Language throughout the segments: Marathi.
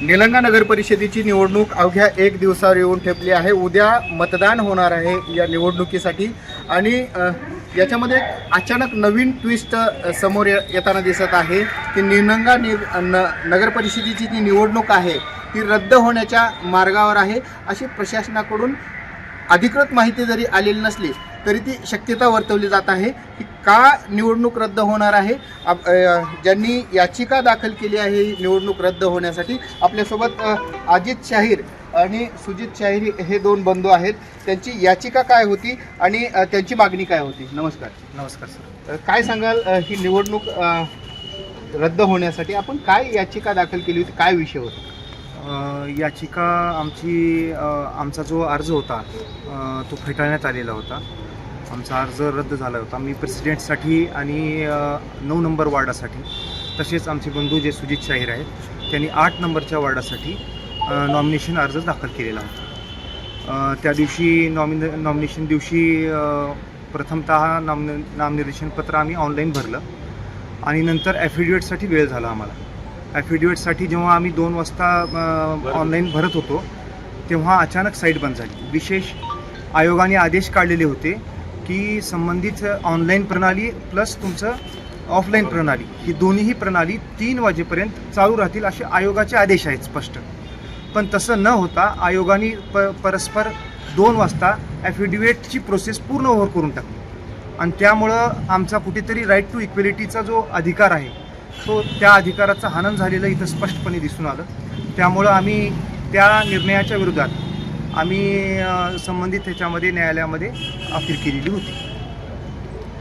निलंगा नगर परिषदेची निवडणूक अवघ्या एक दिवसावर येऊन ठेपली आहे. उद्या मतदान होणार आहे या निवडणुकीसाठी. आणि याच्यामध्ये अचानक नवीन ट्विस्ट समोर येताना दिसत आहे की निलंगा नि न नगर परिषदेची जी निवडणूक आहे ती रद्द होण्याच्या मार्गावर आहे. अशी प्रशासनाकडून अधिकृत माहिती जरी आलेली नसली तरी ती शक्यता वर्तवली जात आहे की का निवडणूक रद्द होणार आहे. ज्यांनी याचिका दाखल केली आहे ही निवडणूक रद्द होण्यासाठी आपल्यासोबत अजित शाहीर आणि सुजित शाहीर हे दोन बंधू आहेत. त्यांची याचिका काय होती आणि त्यांची मागणी काय होती? नमस्कार. नमस्कार सर. काय सांगाल ही निवडणूक रद्द होण्यासाठी? आपण काय याचिका दाखल केली होती? काय विषय होता? याचिका आमची आमचा जो अर्ज होता तो फेटाळण्यात आलेला होता. आमचा अर्ज रद्द झाला होता. मी प्रेसिडेंटसाठी आणि नऊ नंबर वार्डासाठी तसेच आमचे बंधू जे सुजित शाहीर आहेत त्यांनी आठ नंबरच्या वार्डासाठी नॉमिनेशन अर्ज दाखल केलेला होता. त्या दिवशी नॉमिने नॉमिनेशन दिवशी प्रथमत नाम नामनि नामनिर्देशनपत्र आम्ही ऑनलाईन भरलं आणि नंतर ॲफिडेविटसाठी वेळ झाला आम्हाला. ॲफिडेविटसाठी जेव्हा आम्ही दोन वाजता ऑनलाईन भरत होतो. तेव्हा अचानक साईट बंद झाली. विशेष आयोगाने आदेश काढलेले होते की संबंधित ऑनलाईन प्रणाली प्लस तुमचं ऑफलाईन प्रणाली ही दोन्हीही प्रणाली तीन वाजेपर्यंत चालू राहतील असे आयोगाचे आदेश आहेत स्पष्ट. पण तसं न होता आयोगाने प परस्पर दोन वाजता ॲफिडेविटची प्रोसेस पूर्ण ओव्हर करून टाकली. आणि त्यामुळं आमचा कुठेतरी राईट टू इक्वेलिटीचा जो अधिकार आहे तो त्या अधिकाराचा हनन झालेलं इथं स्पष्टपणे दिसून आलं. त्यामुळं आम्ही त्या निर्णयाच्या विरोधात आम्ही संबंधित ह्याच्यामध्ये न्यायालयामध्ये अपील केलेली होती.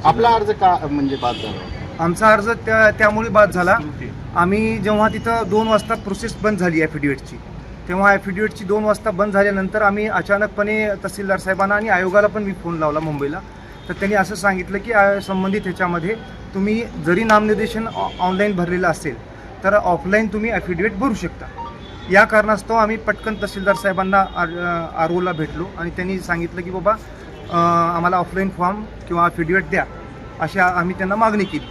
आपला अर्ज का म्हणजे बाद झाला? आमचा अर्ज त्या त्यामुळे बाद झाला. आम्ही जेव्हा तिथं दोन वाजता प्रोसेस बंद झाली ॲफिडेविटची तेव्हा ॲफिडेविटची दोन वाजता बंद झाल्यानंतर आम्ही अचानकपणे तहसीलदार साहेबांना आणि आयोगाला पण मी फोन लावला मुंबईला. तर त्यांनी असं सांगितलं की संबंधित ह्याच्यामध्ये तुम्ही जरी नामनिर्देशन ऑ- ऑनलाईन भरलेलं असेल तर ऑफलाईन तुम्ही ॲफिडेविट भरू शकता. या कारणास्तव आम्ही पटकन तहसीलदार साहेबांना आर आर ओला भेटलो आणि त्यांनी सांगितलं की बाबा आम्हाला ऑफलाईन फॉर्म किंवा ॲफिडेविट द्या. अशी आम्ही त्यांना मागणी केली.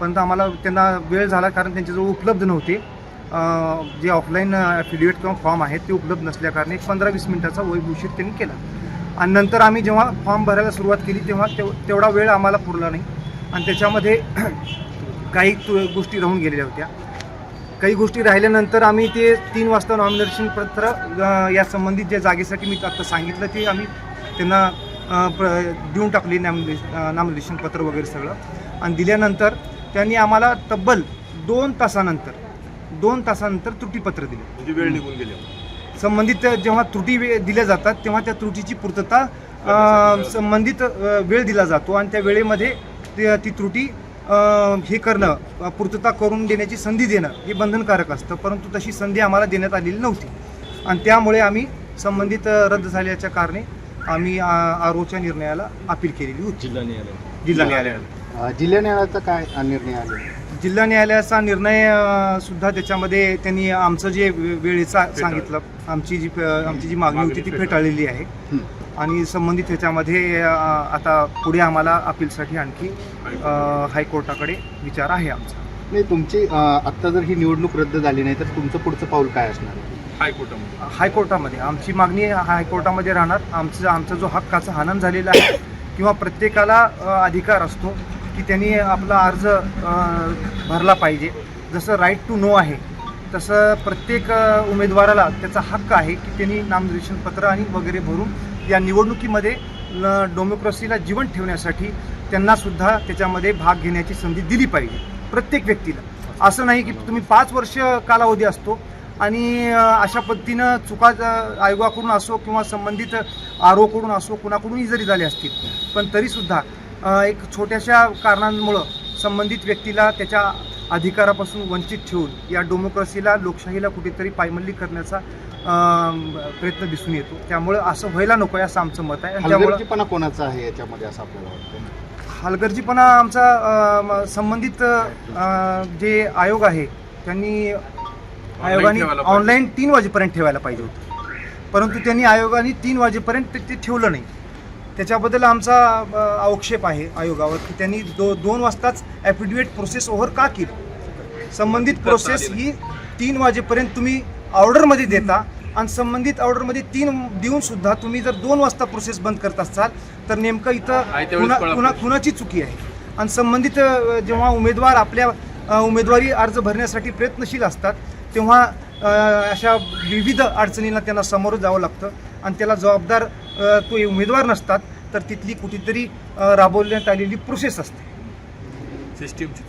परंतु आम्हाला त्यांना वेळ झाला कारण त्यांच्याजवळ उपलब्ध नव्हते. जे ऑफलाईन ॲफिडेविट किंवा फॉर्म आहेत ते उपलब्ध नसल्याकारणे एक पंधरा वीस मिनिटाचा वय उशीर त्यांनी केला. आणि नंतर आम्ही जेव्हा फॉर्म भरायला सुरुवात केली तेव्हा तेवढा वेळ आम्हाला पुरला नाही. आणि त्याच्यामध्ये काही तु- गोष्टी राहून गेलेल्या होत्या. काही गोष्टी राहिल्यानंतर आम्ही ते तीन वाजता नॉमिनेशन पत्र या संबंधित ज्या जागेसाठी मी आता सांगितलं ते आम्ही त्यांना देऊन टाकले नामनिर्देश अ, नामनिर्देशन पत्र वगैरे सगळं. आणि दिल्यानंतर त्यांनी आम्हाला तब्बल दोन तासानंतर दोन तासानंतर त्रुटीपत्र दिले. म्हणजे वेळ निघून गेली संबंधित जेव्हा त्रुटी वे- दिल्या जातात तेव्हा त्या त्रुटीची पूर्तता संबंधित वेळ दिला जातो आणि त्या वेळेमध्ये ते- ती त्रुटी हे करणं पूर्तता करून देण्याची संधी देणं हे बंधनकारक असतं. परंतु तशी संधी आम्हाला देण्यात आलेली नव्हती. आणि त्यामुळे आम्ही संबंधित रद्द झाल्याच्या कारणे आम्ही आर ओच्या निर्णयाला अपील केलेली होती. जिल्हा न्यायालय. जिल्हा न्यायालयाला. जिल्हा न्यायालयाचा काय निर्णय आला? जिल्हा न्यायालयाचा निर्णय अ, सुद्धा त्याच्यामध्ये त्यांनी आमचं जे वे- वेळेचा सांगितलं आमची जी आमची जी मागणी होती ती फेटाळलेली आहे. हं. आणि संबंधित ह्याच्यामध्ये अ, आता पुढे आम्हाला अपीलसाठी आणखी अ, हायकोर्टाकडे विचार आहे आमचा. नाही तुमची अ, आत्ता जर ही निवडणूक रद्द झाली नाही तर तुमचं पुढचं पाऊल काय असणार? आहे? हायकोर्टामध्ये. हायकोर्टामध्ये. आमची मागणी हायकोर्टामध्ये राहणार. आमचं आमचा जो हक्काचा हनन झालेला आहे किंवा प्रत्येकाला अ, अधिकार असतो की त्यांनी आपला अर्ज भरला पाहिजे. जसं राईट टू नो आहे तसं प्रत्येक उमेदवाराला त्याचा हक्क आहे की त्यांनी नामनिर्देशन पत्र आणि वगैरे भरून या निवडणुकीमध्ये डेमोक्रेसीला जिवंत ठेवण्यासाठी त्यांनासुद्धा त्याच्यामध्ये भाग घेण्याची संधी दिली पाहिजे प्रत्येक व्यक्तीला. असं नाही की तुम्ही पाच वर्ष कालावधी असतो आणि अशा पद्धतीनं चुका आयोगाकडून असो किंवा संबंधित आरोकडून असो कुणाकडूनही जरी झाले असतील पण तरीसुद्धा एक छोट्याशा कारणांमुळं संबंधित व्यक्तीला त्याच्या अधिकारापासून वंचित ठेवून या डेमोक्रेसीला लोकशाहीला कुठेतरी पायमल्ली करण्याचा प्रयत्न दिसून येतो. त्यामुळं असं व्हायला नको आहे असं आमचं मत आहे. आणि त्यामुळं हलगर्जीपणा कोणाचा आहे याच्यामध्ये असं आपल्याला वाटतं हलगर्जीपणा आमचा संबंधित जे आयोग आहे त्यांनी आयोगाने. ऑनलाईन तीन वाजेपर्यंत ठेवायला पाहिजे होतं. परंतु त्यांनी आयोगाने तीन वाजेपर्यंत ते ठेवलं नाही. त्याच्याबद्दल आमचा आक्षेप आहे आयोगावर की त्यांनी दो दोन वाजताच ॲफिडेविट प्रोसेस ओव्हर का केली? संबंधित प्रोसेस ही तीन वाजेपर्यंत तुम्ही ऑर्डरमध्ये देता आणि संबंधित ऑर्डरमध्ये तीन देऊन सुद्धा तुम्ही जर दोन वाजता प्रोसेस बंद करत असाल तर नेमकं इथं कुणा कुणा कुणाची चुकी आहे? आणि संबंधित जेव्हा उमेदवार आपल्या उमेदवारी अर्ज भरण्यासाठी प्रयत्नशील असतात तेव्हा अशा विविध अडचणींना त्यांना सामोरं जावं लागतं. आणि त्याला जबाबदार तो उमेदवार नसतात तर तिथली कुठेतरी राबवण्यात आलेली प्रोसेस असते. सिस्टीमची